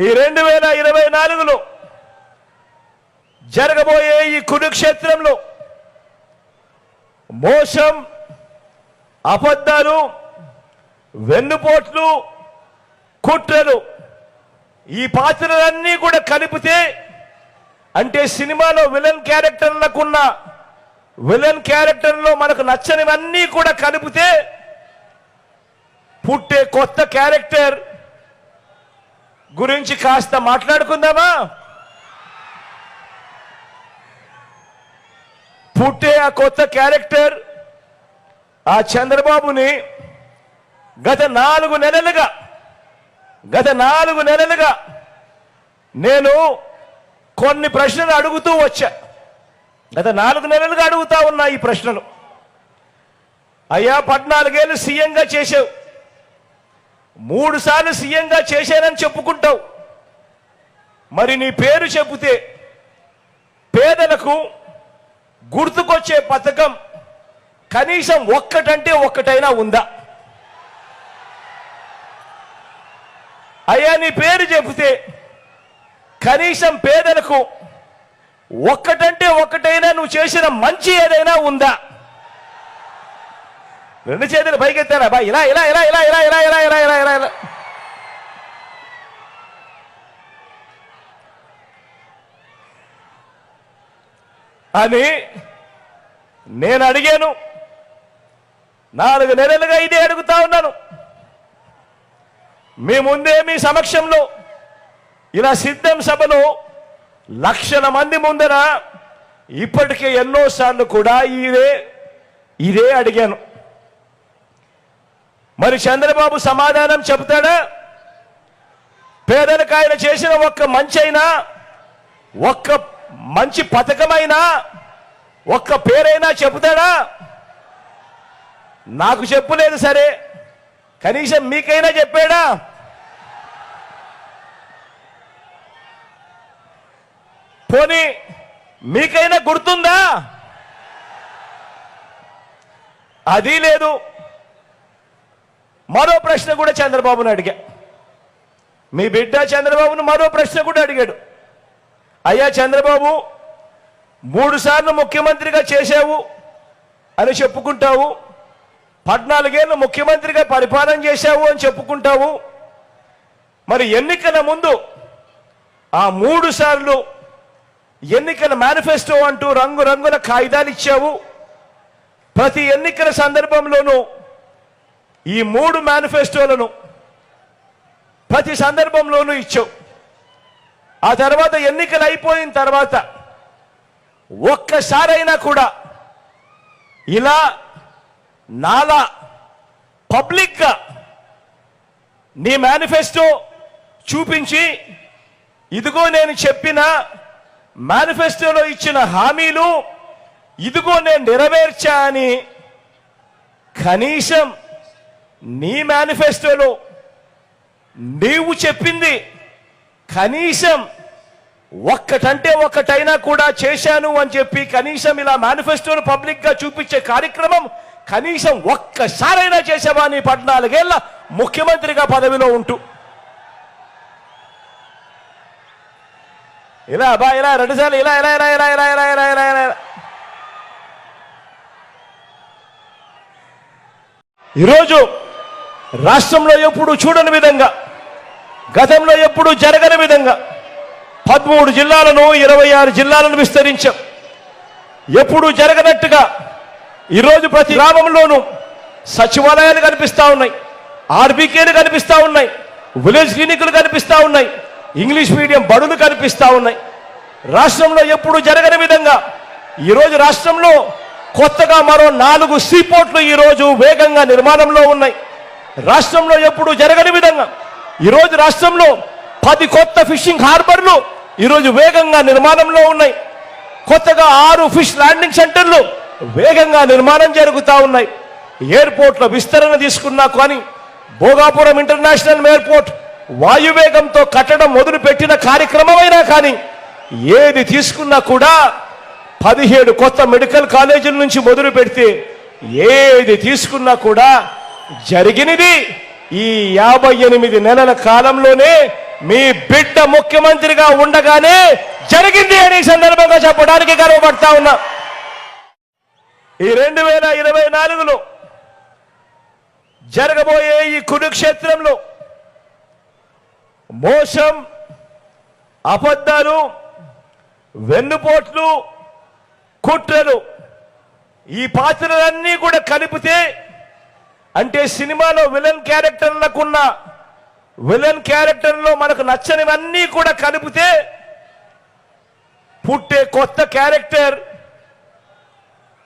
ఈ రెండు వేల ఇరవై నాలుగులో జరగబోయే ఈ కురుక్షేత్రంలో మోసం అబద్ధాలు వెన్నుపోట్లు కుట్రలు ఈ పాత్రలన్నీ కూడా కలిపితే అంటే సినిమాలో విలన్ క్యారెక్టర్లకున్న విలన్ క్యారెక్టర్లో మనకు నచ్చనివన్నీ కూడా కలిపితే పుట్టే కొత్త క్యారెక్టర్ గురించి కాస్త మాట్లాడుకుందామా? పుట్టే ఆ కొత్త క్యారెక్టర్ ఆ చంద్రబాబుని గత నాలుగు నెలలుగా గత నాలుగు నెలలుగా నేను కొన్ని ప్రశ్నలు అడుగుతూ వచ్చా. గత నాలుగు నెలలుగా అడుగుతా ఉన్నా ఈ ప్రశ్నలు. అయ్యా పద్నాలుగేళ్ళు సీఎంగా చేసావు మూడు సార్లు సీఎంగా చేశానని చెప్పుకుంటావు. మరి నీ పేరు చెబితే పేదలకు గుర్తుకొచ్చే పథకం కనీసం ఒక్కటంటే ఒక్కటైనా ఉందా? అయ్యా నీ పేరు చెబితే కనీసం పేదలకు ఒక్కటంటే ఒక్కటైనా నువ్వు చేసిన మంచి ఏదైనా ఉందా? రెండు చేతులు పైకెత్తారా బా ఇలా ఇలా ఇలా ఇలా ఇలా ఇలా ఇలా ఇలా ఇలా ఇలా ఇలా అని నేను అడిగాను నాలుగు నెలలుగా ఇదే అడుగుతా ఉన్నాను మీ ముందే మీ సమక్షంలో ఇలా సిద్ధం సభలో లక్షల మంది ముందర ఇప్పటికే ఎన్నోసార్లు కూడా ఇదే ఇదే అడిగాను మరి చంద్రబాబు సమాధానం చెబుతాడా పేదలకు ఆయన చేసిన ఒక్క మంచి అయినా ఒక్క మంచి పథకమైనా ఒక్క పేరైనా చెబుతాడా? నాకు చెప్పులేదు సరే కనీసం మీకైనా చెప్పాడా? పోనీ మీకైనా గుర్తుందా? అది లేదు. మరో ప్రశ్న కూడా చంద్రబాబును అడిగా. మీ బిడ్డ చంద్రబాబును మరో ప్రశ్న కూడా అడిగాడు. అయ్యా చంద్రబాబు మూడు సార్లు ముఖ్యమంత్రిగా చేశావు అని చెప్పుకుంటావు. పద్నాలుగేళ్ళు ముఖ్యమంత్రిగా పరిపాలన చేశావు అని చెప్పుకుంటావు. మరి ఎన్నికల ముందు ఆ మూడు సార్లు ఎన్నికల మేనిఫెస్టో అంటూ రంగురంగుల కాగితాలు ఇచ్చావు. ప్రతి ఎన్నికల సందర్భంలోనూ ఈ మూడు మేనిఫెస్టోలను ప్రతి సందర్భంలోనూ ఇచ్చావు. ఆ తర్వాత ఎన్నికలు అయిపోయిన తర్వాత ఒక్కసారైనా కూడా ఇలా నాలా పబ్లిక్గా నీ మేనిఫెస్టో చూపించి ఇదిగో నేను చెప్పిన మేనిఫెస్టోలో ఇచ్చిన హామీలు ఇదిగో నేను నెరవేర్చా అని కనీసం నీ మేనిఫెస్టోలో నీవు చెప్పింది కనీసం ఒక్కటంటే ఒక్కటైనా కూడా చేశాను అని చెప్పి కనీసం ఇలా మేనిఫెస్టోను పబ్లిక్గా చూపించే కార్యక్రమం కనీసం ఒక్కసారైనా చేసావా నీ పద్నాలుగేళ్ళ ముఖ్యమంత్రిగా పదవిలో ఉంటూ. ఇలా బా ఇలా రెండుసార్లు ఇలా ఇలా ఇలా ఇలా ఇలా ఇలా ఇలా ఇలా ఇలా ఇలా. ఈరోజు రాష్ట్రంలో ఎప్పుడు చూడని విధంగా గతంలో ఎప్పుడు జరగని విధంగా పదమూడు జిల్లాలను ఇరవై ఆరు జిల్లాలను విస్తరించాం. ఎప్పుడు జరగనట్టుగా ఈరోజు ప్రతి గ్రామంలోనూ సచివాలయాలు కనిపిస్తూ ఉన్నాయి ఆర్బీకేలు కనిపిస్తా ఉన్నాయి విలేజ్ క్లినిక్లు కనిపిస్తా ఉన్నాయి ఇంగ్లీష్ మీడియం బడులు కనిపిస్తా ఉన్నాయి. రాష్ట్రంలో ఎప్పుడు జరగని విధంగా ఈరోజు రాష్ట్రంలో కొత్తగా మరో నాలుగు సీపోర్ట్లు ఈరోజు వేగంగా నిర్మాణంలో ఉన్నాయి. రాష్ట్రంలో ఎప్పుడు జరగని విధంగా ఈరోజు రాష్ట్రంలో పది కొత్త ఫిషింగ్ హార్బర్లు ఈరోజు వేగంగా నిర్మాణంలో ఉన్నాయి. కొత్తగా ఆరు ఫిష్ ల్యాండింగ్ సెంటర్లు వేగంగా నిర్మాణం జరుగుతూ ఉన్నాయి. ఎయిర్పోర్ట్ల విస్తరణ తీసుకున్నా కానీ భోగాపురం ఇంటర్నేషనల్ ఎయిర్పోర్ట్ వాయువేగంతో కట్టడం మొదలుపెట్టిన కార్యక్రమమైనా కానీ ఏది తీసుకున్నా కూడా పదిహేడు కొత్త మెడికల్ కాలేజీల నుంచి మొదలు పెడితే ఏది తీసుకున్నా కూడా జరిగినది ఈ యాభై ఎనిమిది నెలల కాలంలోనే మీ బిడ్డ ముఖ్యమంత్రిగా ఉండగానే జరిగింది అని సందర్భంగా చెప్పడానికి గర్వపడతా ఉన్నా. ఈ రెండు వేల ఇరవై నాలుగులో జరగబోయే ఈ కురుక్షేత్రంలో మోసం అబద్ధాలు వెన్నుపోట్లు కుట్రలు ఈ పాత్రలన్నీ కూడా కలిపితే అంటే సినిమాలో విలన్ క్యారెక్టర్లకున్న విలన్ క్యారెక్టర్లో మనకు నచ్చనివన్నీ కూడా కలిపితే పుట్టే కొత్త క్యారెక్టర్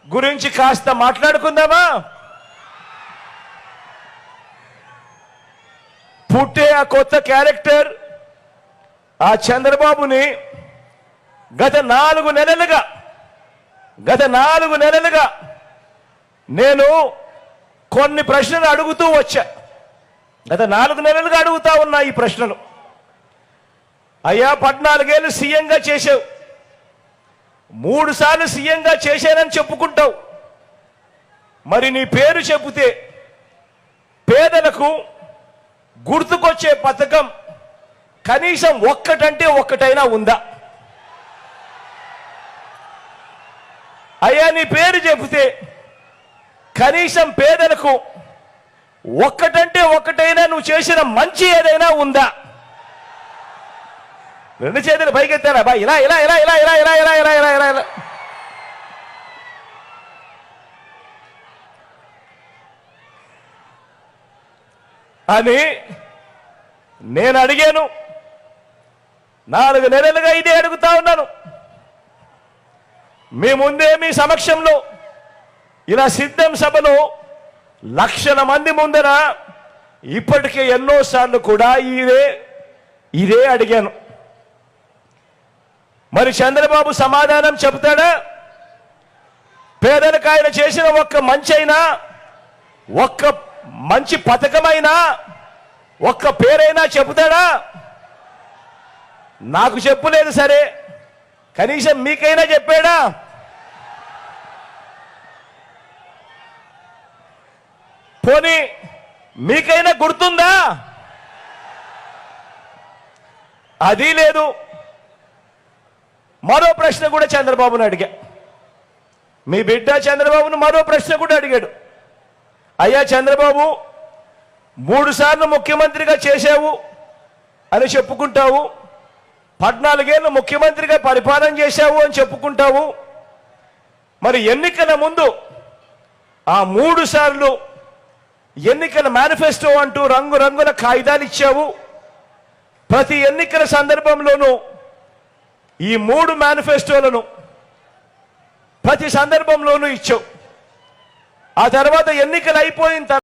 గురించి కాస్త మాట్లాడుకుందామా? పుట్టే ఆ కొత్త క్యారెక్టర్ ఆ చంద్రబాబుని గత నాలుగు నెలలుగా గత నాలుగు నెలలుగా నేను కొన్ని ప్రశ్నలు అడుగుతూ వచ్చా. గత నాలుగు నెలలుగా అడుగుతా ఉన్నా ఈ ప్రశ్నలు. అయ్యా పద్నాలుగేళ్ళు సీఎంగా చేసావు మూడు సార్లు సీఎంగా చేశానని చెప్పుకుంటావు. మరి నీ పేరు చెబితే పేదలకు గుర్తుకొచ్చే పథకం కనీసం ఒక్కటంటే ఒక్కటైనా ఉందా? అయ్యా నీ పేరు చెబితే కనీసం పేదలకు ఒక్కటంటే ఒక్కటైనా నువ్వు చేసిన మంచి ఏదైనా ఉందా రెండు చేతులు పైకెత్తారా బా ఇలా ఇలా ఇలా ఇలా ఇలా ఇలా ఇలా ఇలా ఇలా ఇలా ఇలా అని నేను అడిగాను నాలుగు నెలలుగా ఇదే అడుగుతా ఉన్నాను మీ ముందే మీ సమక్షంలో ఇలా సిద్ధం సభలో లక్షల మంది ముందర ఇప్పటికే ఎన్నోసార్లు కూడా ఇదే ఇదే అడిగాను. మరి చంద్రబాబు సమాధానం చెబుతాడా? పేదలకు ఆయన చేసిన ఒక్క మంచైనా ఒక్క మంచి పథకమైనా ఒక్క పేరైనా చెబుతాడా? నాకు చెప్పులేదు సరే. కనీసం మీకైనా చెప్పాడా? పోనీ మీకైనా గుర్తుందా? అది లేదు. మరో ప్రశ్న కూడా చంద్రబాబును అడిగా. మీ బిడ్డ చంద్రబాబును మరో ప్రశ్న కూడా అడిగాడు. అయ్యా చంద్రబాబు మూడు సార్లు ముఖ్యమంత్రిగా చేశావు అని చెప్పుకుంటావు. పద్నాలుగేళ్ళు ముఖ్యమంత్రిగా పరిపాలన చేశావు అని చెప్పుకుంటావు. మరి ఎన్నికల ముందు ఆ మూడు సార్లు ఎన్నికల మేనిఫెస్టో అంటూ రంగురంగుల కాగితాలు ఇచ్చావు. ప్రతి ఎన్నికల సందర్భంలోనూ ఈ మూడు మేనిఫెస్టోలను ప్రతి సందర్భంలోనూ ఇచ్చావు. ఆ తర్వాత ఎన్నికలు అయిపోయిన తర్వాత